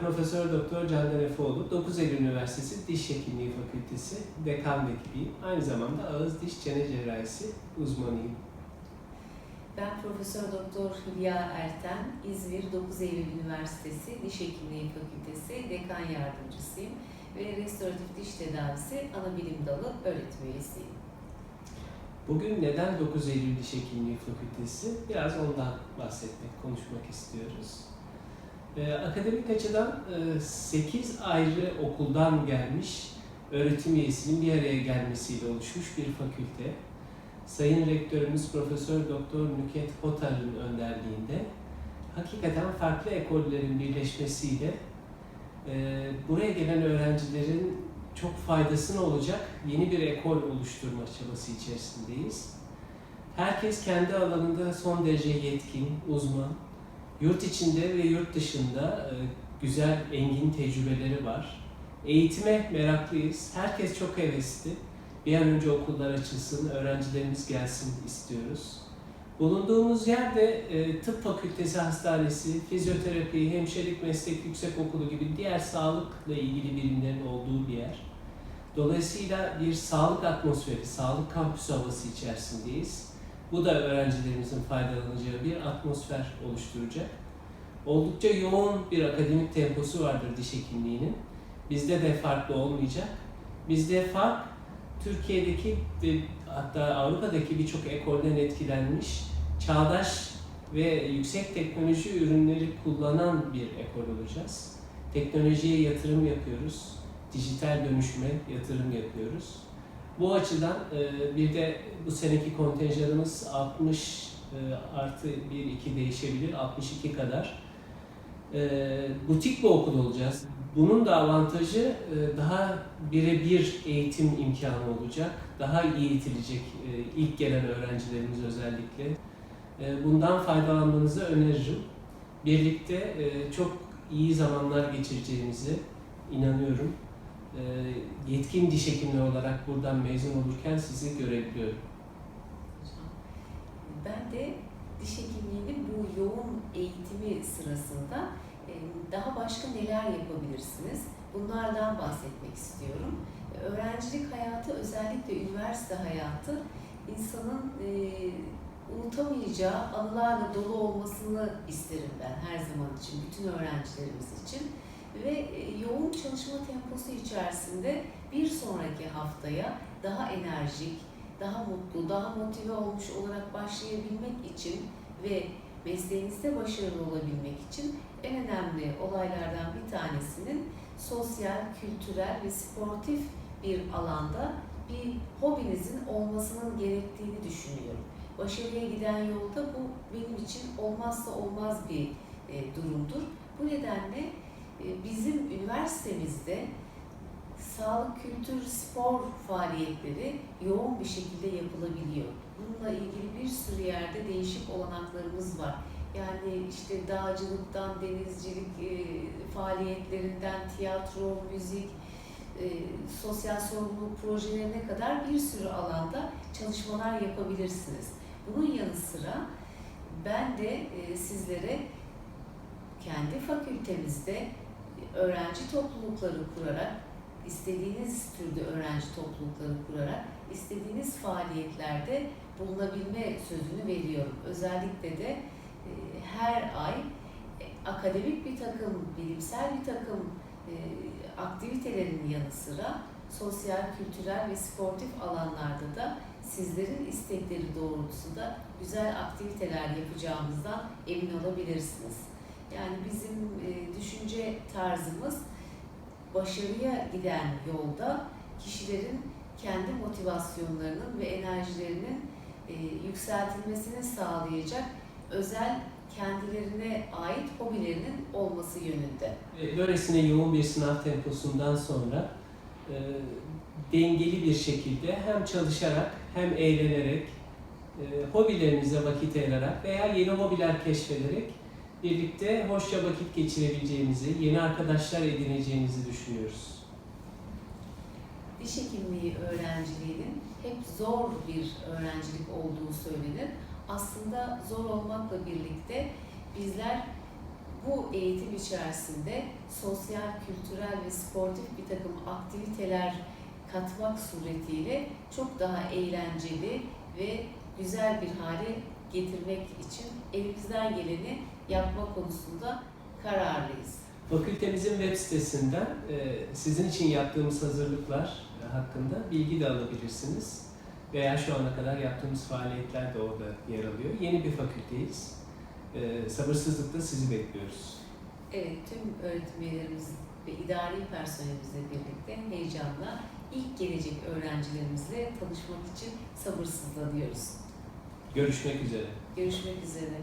Profesör Doktor Candan Efeoğlu, 9 Eylül Üniversitesi Diş Hekimliği Fakültesi Dekan Vekiliyim. Aynı zamanda ağız diş çene cerrahisi uzmanıyım. Ben Profesör Doktor Hülya Erten, İzmir 9 Eylül Üniversitesi Diş Hekimliği Fakültesi Dekan Yardımcısıyım ve Restoratif Diş Tedavisi Anabilim Dalı öğretim üyesiyim. Bugün neden 9 Eylül Diş Hekimliği Fakültesi? Biraz ondan bahsetmek, konuşmak istiyoruz. Ee, akademik açıdan 8 ayrı okuldan gelmiş öğretim üyesinin bir araya gelmesiyle oluşmuş bir fakülte. Sayın Rektörümüz Profesör Doktor Nüket Hotar'ın önderliğinde hakikaten farklı ekollerin birleşmesiyle e, buraya gelen öğrencilerin çok faydasına olacak yeni bir ekol oluşturma çabası içerisindeyiz. Herkes kendi alanında son derece yetkin, uzman. Yurt içinde ve yurt dışında e, güzel, engin tecrübeleri var. Eğitime meraklıyız. Herkes çok hevesli. Bir an önce okullar açılsın, öğrencilerimiz gelsin istiyoruz. Bulunduğumuz yerde e, tıp fakültesi hastanesi, fizyoterapi, hemşirelik meslek yüksekokulu gibi diğer sağlıkla ilgili birimlerin olduğu bir yer. Dolayısıyla bir sağlık atmosferi, sağlık kampüsü havası içerisindeyiz. Bu da öğrencilerimizin faydalanacağı bir atmosfer oluşturacak. Oldukça yoğun bir akademik temposu vardır diş hekimliğinin. Bizde de farklı olmayacak. Bizde fark Türkiye'deki ve hatta Avrupa'daki birçok ekolden etkilenmiş, çağdaş ve yüksek teknoloji ürünleri kullanan bir ekol olacağız. Teknolojiye yatırım yapıyoruz, dijital dönüşüme yatırım yapıyoruz. Bu açıdan e, bir de bu seneki kontenjanımız 60 e, artı 1-2 değişebilir, 62 kadar. E, butik bir okul olacağız. Bunun da avantajı daha birebir eğitim imkanı olacak. Daha iyi eğitilecek ilk gelen öğrencilerimiz özellikle. Bundan faydalanmanızı öneririm. Birlikte çok iyi zamanlar geçireceğimize inanıyorum. E, Yetkin diş hekimliği olarak buradan mezun olurken sizi görebiliyorum. Ben de diş hekimliğinin bu yoğun eğitimi sırasında e, daha başka neler yapabilirsiniz? Bunlardan bahsetmek istiyorum. Öğrencilik hayatı, özellikle üniversite hayatı insanın e, unutamayacağı anılarla dolu olmasını isterim ben her zaman için, bütün öğrencilerimiz için. Ve e, yoğun çalışma temposu içerisinde bir sonraki haftaya daha enerjik, daha mutlu, daha motive olmuş olarak başlayabilmek için ve mesleğinizde başarılı olabilmek için en önemli olaylardan bir tanesinin sosyal, kültürel ve sportif bir alanda bir hobinizin olmasının gerektiğini düşünüyorum. Başarıya giden yolda bu benim için olmazsa olmaz bir e, durumdur. Bu nedenle bizim üniversitemizde sağlık, kültür, spor faaliyetleri yoğun bir şekilde yapılabiliyor. Bununla ilgili bir sürü yerde değişik olanaklarımız var. Yani işte dağcılıktan, denizcilik e, faaliyetlerinden, tiyatro, müzik, e, sosyal sorumluluk projelerine kadar bir sürü alanda çalışmalar yapabilirsiniz. Bunun yanı sıra ben de e, sizlere kendi fakültemizde öğrenci toplulukları kurarak, istediğiniz türde öğrenci toplulukları kurarak, istediğiniz faaliyetlerde bulunabilme sözünü veriyorum. Özellikle de e, her ay e, akademik bir takım, bilimsel bir takım e, aktivitelerin yanı sıra sosyal, kültürel ve sportif alanlarda da sizlerin istekleri doğrultusunda güzel aktiviteler yapacağımızdan emin olabilirsiniz. Yani bizim e, düşünce tarzımız başarıya giden yolda kişilerin kendi motivasyonlarının ve enerjilerinin e, yükseltilmesini sağlayacak özel kendilerine ait hobilerinin olması yönünde. Böylesine yoğun bir sınav temposundan sonra e, dengeli bir şekilde hem çalışarak hem eğlenerek, e, hobilerinize vakit ayırarak veya yeni hobiler keşfederek birlikte hoşça vakit geçirebileceğinizi, yeni arkadaşlar edineceğinizi düşünüyoruz. Diş hekimliği öğrenciliğinin hep zor bir öğrencilik olduğu söylenir. Aslında zor olmakla birlikte bizler bu eğitim içerisinde sosyal, kültürel ve sportif bir takım aktiviteler katmak suretiyle çok daha eğlenceli ve güzel bir hale getirmek için elimizden geleni yapma konusunda kararlıyız. Fakültemizin web sitesinden e, sizin için yaptığımız hazırlıklar e, hakkında bilgi de alabilirsiniz. Veya şu ana kadar yaptığımız faaliyetler de orada yer alıyor. Yeni bir fakülteyiz. E, sabırsızlıkla sizi bekliyoruz. Evet, tüm öğretim üyelerimiz ve idari personelimizle birlikte heyecanla ilk gelecek öğrencilerimizle tanışmak için sabırsızlanıyoruz. Görüşmek üzere. Görüşmek üzere.